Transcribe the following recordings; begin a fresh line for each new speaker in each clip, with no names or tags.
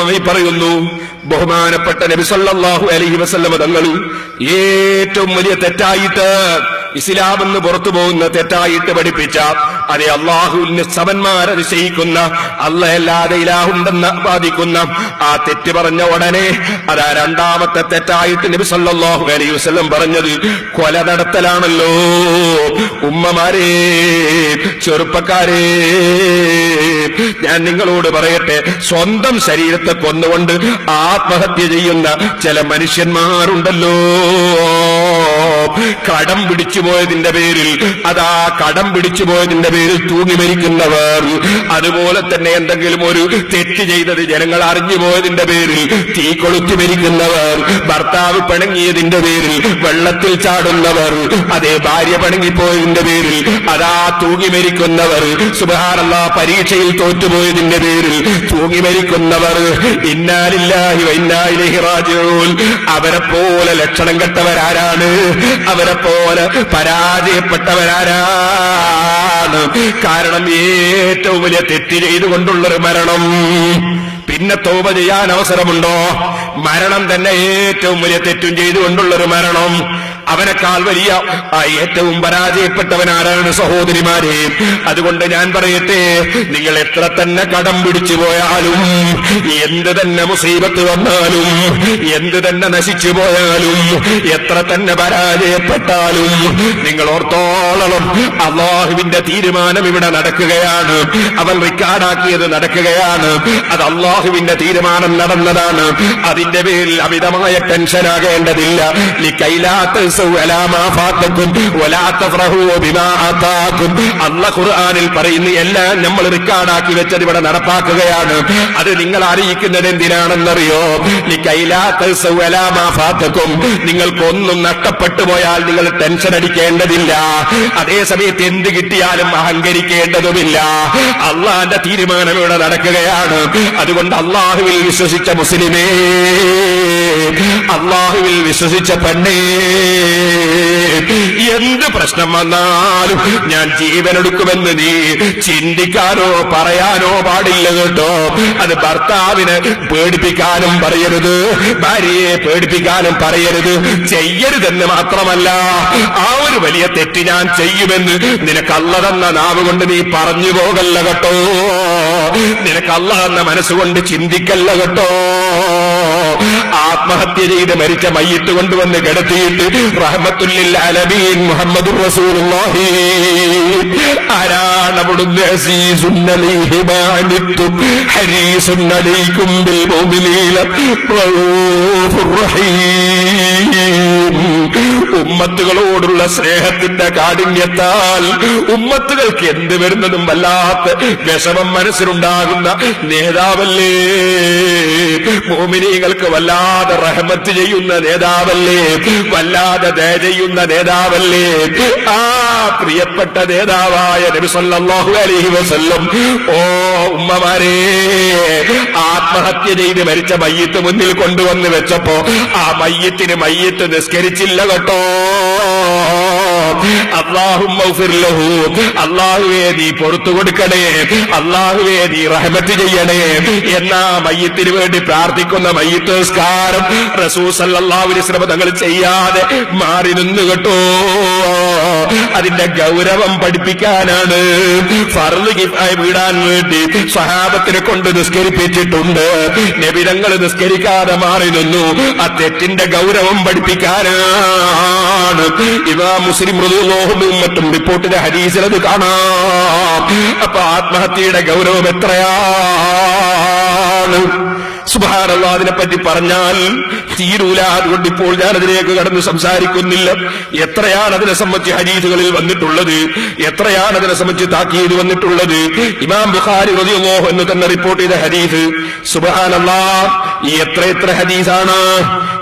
വ്യക്തമായി പറയുന്നു. ബഹുമാനപ്പെട്ട നബിസല്ലാഹു അലൈഹി വസല്ലമ തങ്ങൾ ഏറ്റവും വലിയ തെറ്റായിട്ട് ഇസ്ലാമെന്ന് പുറത്തു പോകുന്ന തെറ്റായിട്ട് പഠിപ്പിച്ച അതെ അള്ളാഹുവിന് സവന്മാർ അതിശയിക്കുന്ന അല്ലയല്ലാതെ ഇലാഹുണ്ടെന്ന് ബാധിക്കുന്ന ആ തെറ്റ് പറഞ്ഞ ഉടനെ അതാ രണ്ടാമത്തെ തെറ്റായിട്ട് നബി സല്ലാഹു അലൈഹി വസ്ലം പറഞ്ഞത് കൊല നടത്തലാണല്ലോ. ഉമ്മമാരെ ചെറുപ്പക്കാരെ ഞാൻ നിങ്ങളോട് പറയട്ടെ സ്വന്തം ശരീരത്തെ കൊന്നുകൊണ്ട് ആത്മഹത്യ ചെയ്യുന്ന ചില മനുഷ്യന്മാരുണ്ടല്ലോ. കടം പിടിച്ചു പോയതിന്റെ പേരിൽ അതാ കടം പിടിച്ചു പോയതിന്റെ പേരിൽ തൂങ്ങി മരിക്കുന്നവർ. അതുപോലെ തന്നെ എന്തെങ്കിലും ഒരു തെറ്റ് ചെയ്തത് ജനങ്ങൾ അറിഞ്ഞു പോയതിന്റെ പേരിൽ തീ കൊളുത്തി മരിക്കുന്നവർ. ഭർത്താവ് പിണങ്ങിയതിന്റെ പേരിൽ വെള്ളത്തിൽ ചാടുന്നവർ. അതേ ഭാര്യ പിണങ്ങിപ്പോയതിന്റെ പേരിൽ അതാ തൂങ്ങി മരിക്കുന്നവർ. സുബാറല്ല പരീക്ഷയിൽ തോറ്റുപോയതിന്റെ പേരിൽ തൂങ്ങി മരിക്കുന്നവർ. ഇന്നാലില്ലാഹി വൈന്നായിലേഹി റാജിഊൻ. അവരെ പോലെ ലക്ഷണം കെട്ടവരാരാണ്? അവരെ പോലെ പരാജയപ്പെട്ടവരാരാണ്. കാരണം ഏറ്റവും വലിയ തെറ്റ് ചെയ്തുകൊണ്ടുള്ളൊരു മരണം. പിന്നെ തോപ ചെയ്യാൻ അവസരമുണ്ടോ? മരണം തന്നെ ഏറ്റവും വലിയ തെറ്റും ചെയ്തുകൊണ്ടുള്ളൊരു മരണം. അവനേക്കാൾ വലിയ ഏറ്റവും പരാജയപ്പെട്ടവനാരാണ് സഹോദരിമാരെ. അതുകൊണ്ട് ഞാൻ പറയട്ടെ നിങ്ങൾ എത്ര തന്നെ കടം പിടിച്ചു പോയാലും എന്ത് തന്നെ മുസീബത്ത് വന്നാലും എന്ത് തന്നെ നശിച്ചു പോയാലും എത്ര തന്നെ പരാജയപ്പെട്ടാലും നിങ്ങൾ ഓർത്തോളം അള്ളാഹുവിന്റെ തീരുമാനം ഇവിടെ നടക്കുകയാണ്. അവൻ റിക്കാർഡാക്കിയത് നടക്കുകയാണ്. അത് അള്ളാഹുവിന്റെ തീരുമാനം നടന്നതാണ്. അതിന്റെ പേരിൽ അമിതമായ ടെൻഷൻ ആകേണ്ടതില്ല ഖുർആാനിൽ പറയുന്ന എല്ലാം നമ്മൾ റിക്കാർഡാക്കി വെച്ചത് ഇവിടെ നടപ്പാക്കുകയാണ്. അത് നിങ്ങൾ അറിയിക്കുന്നത് എന്തിനാണെന്നറിയോ? നിങ്ങൾക്ക് നിങ്ങൾക്കൊന്നും നഷ്ടപ്പെട്ടു പോയാൽ നിങ്ങൾ ടെൻഷൻ അടിക്കേണ്ടതില്ല. അതേ സമയത്ത് എന്ത് കിട്ടിയാലും അഹങ്കരിക്കേണ്ടതുമില്ല. അള്ളാന്റെ തീരുമാനം ഇവിടെ നടക്കുകയാണ്. അതുകൊണ്ട് അള്ളാഹുവിൽ വിശ്വസിച്ച മുസ്ലിമേ അള്ളാഹുവിൽ വിശ്വസിച്ച പെണ്ണേ എന്ത് പ്രശ്നം വന്നാലും ഞാൻ ജീവനെടുക്കുമെന്ന് നീ ചിന്തിക്കാനോ പറയാനോ പാടില്ല കേട്ടോ. അത് ഭർത്താവിനെ പേടിപ്പിക്കാനും പറയരുത് ഭാര്യയെ പേടിപ്പിക്കാനും പറയരുത് ചെയ്യരുതെന്ന് മാത്രമല്ല ആ ഒരു വലിയ തെറ്റ് ഞാൻ ചെയ്യുമെന്ന് നിനക്കല്ല തന്ന നാവ് കൊണ്ട് നീ പറഞ്ഞു പോകല്ല കേട്ടോ. നിനക്കല്ല തന്ന മനസ്സുകൊണ്ട് ചിന്തിക്കല്ല കേട്ടോ. ആത്മഹത്യ ചെയ്ത് മരിച്ച മയ്യത്ത് കൊണ്ടുവന്ന് കിടത്തിയിട്ട് റഹമത്തുല്ലിൽ അലബീൻ മുഹമ്മദ് റസൂലുള്ളാഹി. റഹീം. ഉമ്മത്തുകളോടുള്ള സ്നേഹത്തിന്റെ കാഠിന്യത്താൽ ഉമ്മത്തുകൾക്ക് എന്ത് വരുന്നതും വല്ലാത്ത വിഷമം മനസ്സിലുണ്ടാകുന്ന നേതാവല്ലേ? മോമിനികൾക്ക് വല്ലാതെ റഹമത്ത് ചെയ്യുന്ന നേതാവല്ലേ? വല്ലാതെ ദയ ചെയ്യുന്ന നേതാവല്ലേ? ആ പ്രിയപ്പെട്ട നേതാവായ നബി അലഹി അലൈഹി വസല്ലം ഓ ഉമ്മമാരെ ആത്മഹത്യ ചെയ്ത് മരിച്ച മയ്യത്ത് മുന്നിൽ കൊണ്ടുവന്ന് വെച്ചപ്പോ ആ മയ്യത്തിന് മയ്യത്ത് നിസ്കരിച്ചില്ല കേട്ടോ. അള്ളാഹുല്ലഹു അള്ളാഹുവേ നീ പുറത്തു കൊടുക്കണേ. അള്ളാഹുവേ നീ റഹമത്ത് ചെയ്യണേ. എന്നാ മയ്യത്തിന് വേണ്ടി പ്രാർത്ഥിക്കുന്ന മയ്യത്ത് നിസ്കാരം റസൂസല്ലാവിന് ശ്രമ തങ്ങൾ ചെയ്യാതെ മാറി നിന്ന് കേട്ടോ. അതിന്റെ ഗൗരവം പഠിപ്പിക്കാനാണ്. വീടാൻ വേണ്ടി സഹാബത്തിനെ കൊണ്ട് നിസ്കരിപ്പിച്ചിട്ടുണ്ട്. നബിരങ്ങൾ നിസ്കരിക്കാതെ മാറി നിന്നു. ആ തെറ്റിന്റെ ഗൗരവം പഠിപ്പിക്കാനാണ്. ഇവ മുസ്ലിം മൃദുലോഹവും മറ്റും റിപ്പോർട്ടിന്റെ ഹരീസിലത് കാണാം. അപ്പൊ ആത്മഹത്യയുടെ ഗൗരവം എത്രയാണ്? സുബാനല്ല അതിനെപ്പറ്റി പറഞ്ഞാൽ തീരൂല. അതുകൊണ്ട് ഇപ്പോൾ ഞാൻ അതിലേക്ക് കടന്ന് സംസാരിക്കുന്നില്ല. എത്രയാണ് അതിനെ സംബന്ധിച്ച് ഹരീതുകളിൽ വന്നിട്ടുള്ളത്? എത്രയാണ് അതിനെ സംബന്ധിച്ച് താക്കീത് വന്നിട്ടുള്ളത്? ഇമാം ബുഖാരി റളിയല്ലാഹു എന്ന് തന്നെ റിപ്പോർട്ട് ചെയ്ത ഹദീസ് സുബാനല്ല ഈ എത്ര എത്ര ഹരീദാണ്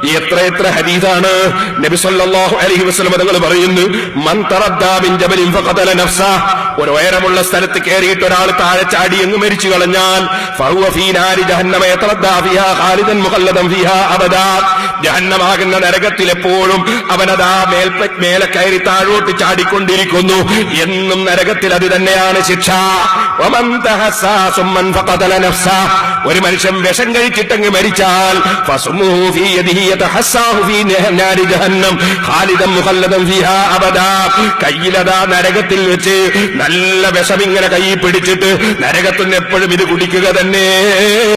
ഈ എത്ര എത്ര ഹരീദാണ് നബി സല്ലല്ലാഹു അലൈഹി വസല്ലം തങ്ങൾ പറയുന്നു മൻ ജബലിൻ ഫഖതല ഒരു ഉയരമുള്ള സ്ഥലത്ത് കയറിയിട്ട് ഒരാൾ താഴെ ചാടി മരിച്ചു കളഞ്ഞാൽ ഫഹുവ ഫീ നാരി ജഹന്നമ യതറദ്ദാ ജഹന്നമാകുന്ന നരകത്തിൽ എപ്പോഴും അവനതാ മേൽപ മേലെ കയറി താഴോട്ട് ചാടിക്കൊണ്ടിരിക്കുന്നു. എന്നും നരകത്തിൽ അത് തന്നെയാണ് ശിക്ഷ. ഒരു മനുഷ്യൻ വിഷം കഴിച്ചിട്ടങ്ങ് മരിച്ചാൽ കയ്യിലതാ നരകത്തിൽ വെച്ച് നല്ല വിഷം ഇങ്ങനെ കൈ പിടിച്ചിട്ട് നരകത്തുനിന്ന് എപ്പോഴും ഇത് കുടിക്കുക തന്നെ.